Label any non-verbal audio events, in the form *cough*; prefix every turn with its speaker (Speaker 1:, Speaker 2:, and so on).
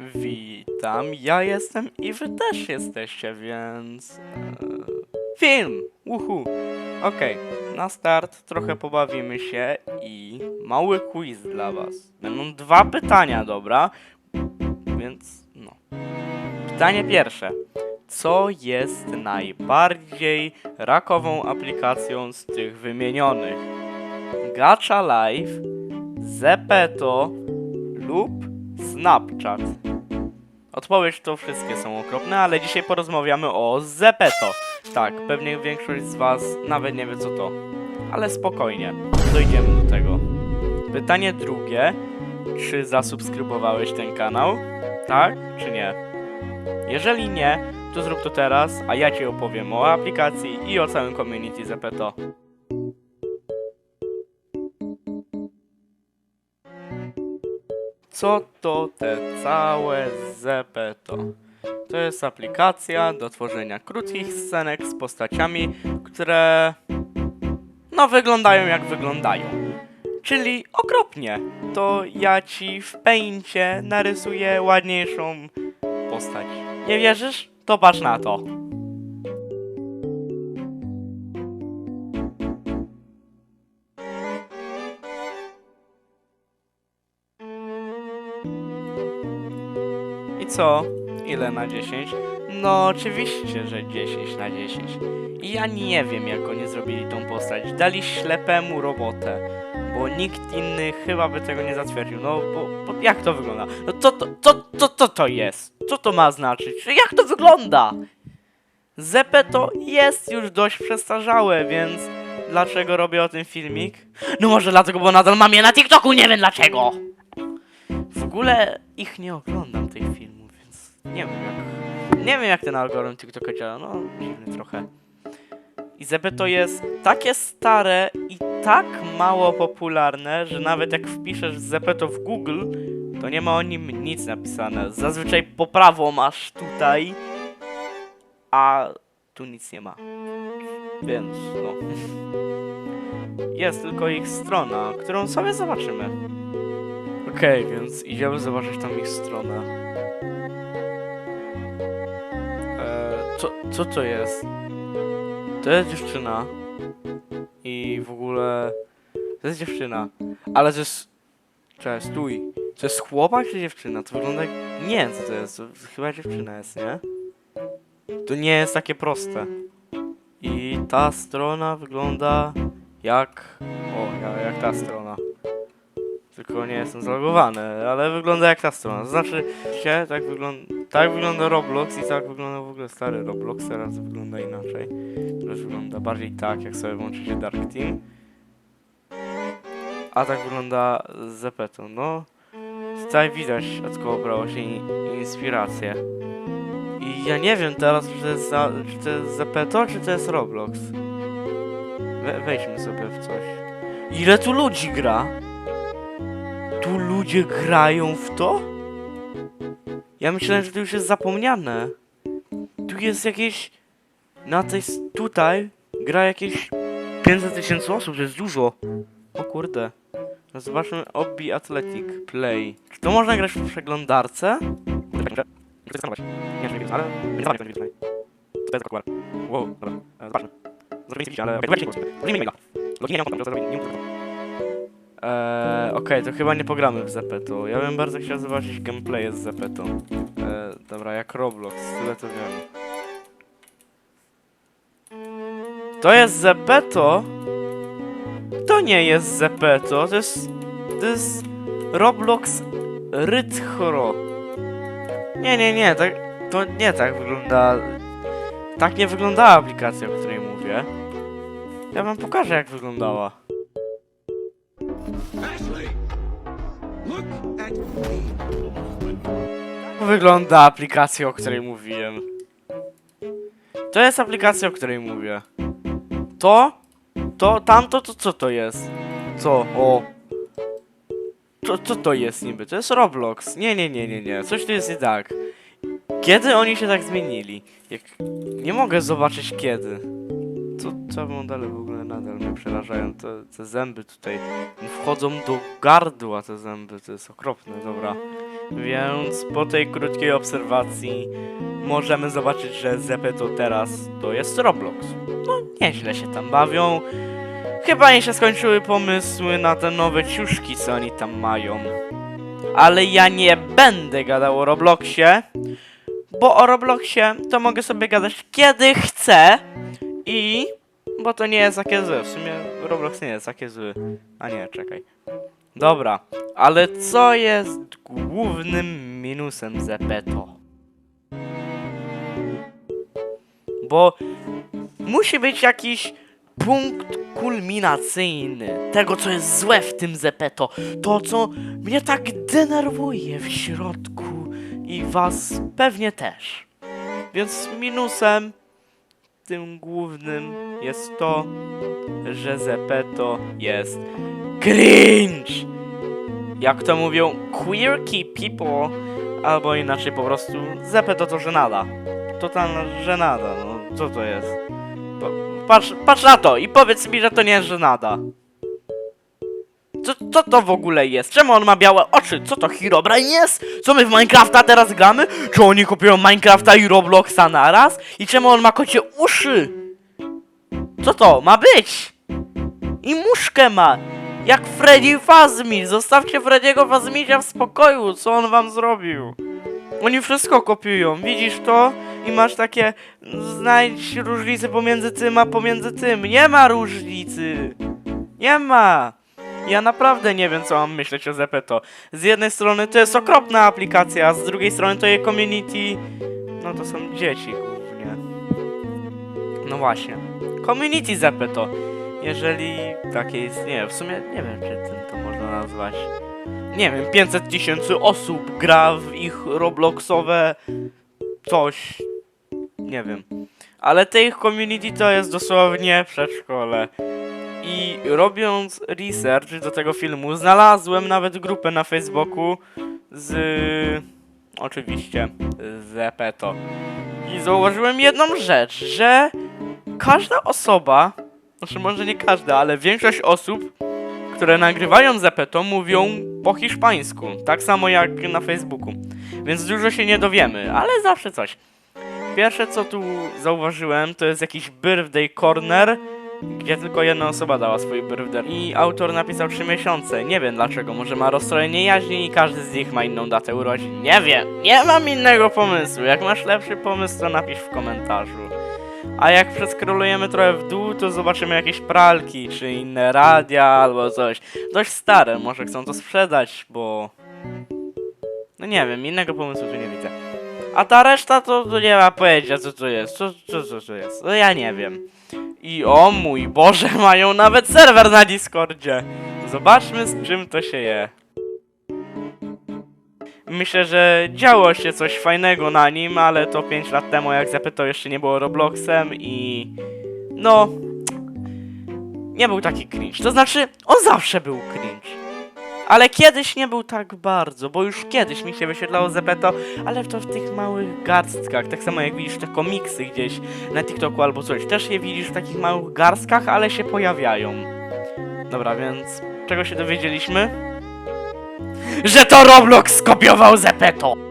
Speaker 1: Witam, ja jestem i wy też jesteście, więc... e, Film! Uhu! Okej, na start trochę pobawimy się i mały quiz dla was. Będą dwa pytania, dobra? Więc no. Pytanie pierwsze. Co jest najbardziej rakową aplikacją z tych wymienionych? Gacha Live, Zepeto lub Snapchat? Odpowiedź to wszystkie są okropne, ale dzisiaj porozmawiamy o Zepeto. Tak, pewnie większość z was nawet nie wie co to. Ale spokojnie, dojdziemy do tego. Pytanie drugie. Czy zasubskrybowałeś ten kanał? Tak czy nie? Jeżeli nie, to zrób to teraz, a ja ci opowiem o aplikacji i o całym community Zepeto. Co to te całe Zepeto? To jest aplikacja do tworzenia krótkich scenek z postaciami, które no wyglądają jak wyglądają. Czyli okropnie. To ja ci w peincie narysuję ładniejszą postać. Nie wierzysz? To patrz na to. Co? Ile na 10? No oczywiście, że 10 na 10. I ja nie wiem jak oni zrobili tą postać. Dali ślepemu robotę. Bo nikt inny chyba by tego nie zatwierdził. No bo, bo jak to wygląda? No co to, co, co, co to jest? Co to ma znaczyć? Jak to wygląda? Zepe to jest już dość przestarzałe, więc dlaczego robię o tym filmik? No może dlatego, bo nadal mam je na TikToku, nie wiem dlaczego! W ogóle ich nie oglądam tych nie wiem jak... Nie wiem jak ten algorytm TikToka działa, no dziwny trochę. I Zebe to jest takie stare i tak mało popularne, że nawet jak wpiszesz Zepeto w Google, to nie ma o nim nic napisane. Zazwyczaj poprawą masz tutaj, a tu nic nie ma. Więc no. Jest tylko ich strona, którą sobie zobaczymy. Okej, więc idziemy zobaczyć tam ich stronę. Co, co to jest? To jest dziewczyna. I w ogóle... To jest dziewczyna. Ale to jest... Cześć, stój. To jest chłopak czy dziewczyna? To wygląda jak... Nie co to jest. To chyba dziewczyna jest, nie? To nie jest takie proste. I ta strona wygląda jak... O, ja- jak ta strona. Tylko nie jestem zalogowany, ale wygląda jak ta strona. To znaczy, się, tak, wygląda, tak wygląda Roblox i tak wygląda w ogóle stary Roblox, teraz wygląda inaczej. Teraz wygląda bardziej tak, jak sobie włączycie Dark Team. A tak wygląda Zepeto. No, tutaj widać, od kogo brało się in, inspirację. I ja nie wiem teraz, czy to jest, czy to jest Zepeto, czy to jest Roblox. We, wejdźmy sobie w coś. Ile tu ludzi gra? Tu ludzie grają w to? Ja myślałem, że to już jest zapomniane. Tu jest jakieś... Na tej... tutaj gra jakieś 500 tysięcy osób, to jest dużo. O kurde. Zobaczmy Obby Athletic Play. Czy to można grać w przeglądarce? Nie, nie ale... Nie to jest przynajmniej. To jest akurat. Wow, dobra. E, Zobaczmy. Zrobimy zdjęcie, ale... Zrobimy maila. Login nie mam potem, nie tego. Eee, okej, to chyba nie pogramy w Zepeto. Ja bym bardzo chciał zobaczyć gameplay z Zepeto. Eee, dobra, jak Roblox, tyle to wiem. To jest Zepeto? To nie jest Zepeto, to jest... To jest... Roblox Rythro. Nie, nie, nie, tak... To nie tak wygląda... Tak nie wyglądała aplikacja, o której mówię. Ja wam pokażę, jak wyglądała. Wygląda aplikacja, o której mówiłem. To jest aplikacja, o której mówię. To? To, tamto, to co to jest? Co? O. Co, co to jest niby? To jest Roblox. Nie, nie, nie, nie, nie. Coś tu jest nie tak. Kiedy oni się tak zmienili? Jak... Nie mogę zobaczyć kiedy. Co, co modele w ogóle nadal mnie przerażają? Te, te zęby tutaj wchodzą do gardła te zęby. To jest okropne, dobra. Więc po tej krótkiej obserwacji możemy zobaczyć, że Zepeto teraz to jest Roblox. No, nieźle się tam bawią. Chyba im się skończyły pomysły na te nowe ciuszki, co oni tam mają. Ale ja nie będę gadał o Robloxie, bo o Robloxie to mogę sobie gadać kiedy chcę i... Bo to nie jest takie złe. W sumie Roblox nie jest takie zły. A nie, czekaj. Dobra, ale co jest głównym minusem Zepeto? Bo musi być jakiś punkt kulminacyjny tego, co jest złe w tym Zepeto. To, co mnie tak denerwuje w środku i was pewnie też. Więc minusem tym głównym jest to, że Zepeto jest cringe. Jak to mówią queerky people, albo inaczej po prostu Zepeto to żenada. Totalna żenada, no co to jest? Pa- Patrz, patrz na to i powiedz mi, że to nie jest żenada. Co, co to w ogóle jest? Czemu on ma białe oczy? Co to Herobrine jest? Co my w Minecrafta teraz gramy? Czy oni kupują Minecrafta i Robloxa naraz? I czemu on ma kocie uszy? Co to ma być? I muszkę ma! Jak Freddy Fazmi! Zostawcie Freddy'ego Fazmisia w spokoju! Co on wam zrobił? Oni wszystko kopiują, widzisz to? I masz takie... Znajdź różnicę pomiędzy tym a pomiędzy tym. Nie ma różnicy! Nie ma! Ja naprawdę nie wiem, co mam myśleć o Zepeto. Z jednej strony to jest okropna aplikacja, a z drugiej strony to jej community... No to są dzieci głównie. No właśnie. Community Zepeto. Jeżeli takie istnieje, w sumie nie wiem, czy tym to można nazwać. Nie wiem, 500 tysięcy osób gra w ich Robloxowe coś. Nie wiem. Ale te ich community to jest dosłownie przedszkole. I robiąc research do tego filmu, znalazłem nawet grupę na Facebooku z. Oczywiście, z Zepeto. I zauważyłem jedną rzecz, że każda osoba, znaczy może nie każda, ale większość osób, które nagrywają Zepeto, mówią po hiszpańsku. Tak samo jak na Facebooku. Więc dużo się nie dowiemy, ale zawsze coś. Pierwsze co tu zauważyłem, to jest jakiś birthday corner, gdzie tylko jedna osoba dała swój birthday. I autor napisał 3 miesiące. Nie wiem dlaczego, może ma rozstrojenie jaźni i każdy z nich ma inną datę urodzin. Nie wiem, nie mam innego pomysłu. Jak masz lepszy pomysł, to napisz w komentarzu. A jak przeskrolujemy trochę w dół, to zobaczymy jakieś pralki, czy inne radia, albo coś. Dość stare, może chcą to sprzedać, bo... No nie wiem, innego pomysłu tu nie widzę. A ta reszta to, to nie ma pojęcia co to jest, co, co, co to jest, no ja nie wiem. I o mój Boże, *laughs* mają nawet serwer na Discordzie. Zobaczmy z czym to się je. Myślę, że działo się coś fajnego na nim, ale to 5 lat temu, jak zapytał, jeszcze nie było Robloxem i... No... Nie był taki cringe. To znaczy, on zawsze był cringe. Ale kiedyś nie był tak bardzo, bo już kiedyś mi się wyświetlało Zepeto, ale to w tych małych garstkach. Tak samo jak widzisz te komiksy gdzieś na TikToku albo coś. Też je widzisz w takich małych garstkach, ale się pojawiają. Dobra, więc czego się dowiedzieliśmy? Że to Roblox skopiował Zepeto!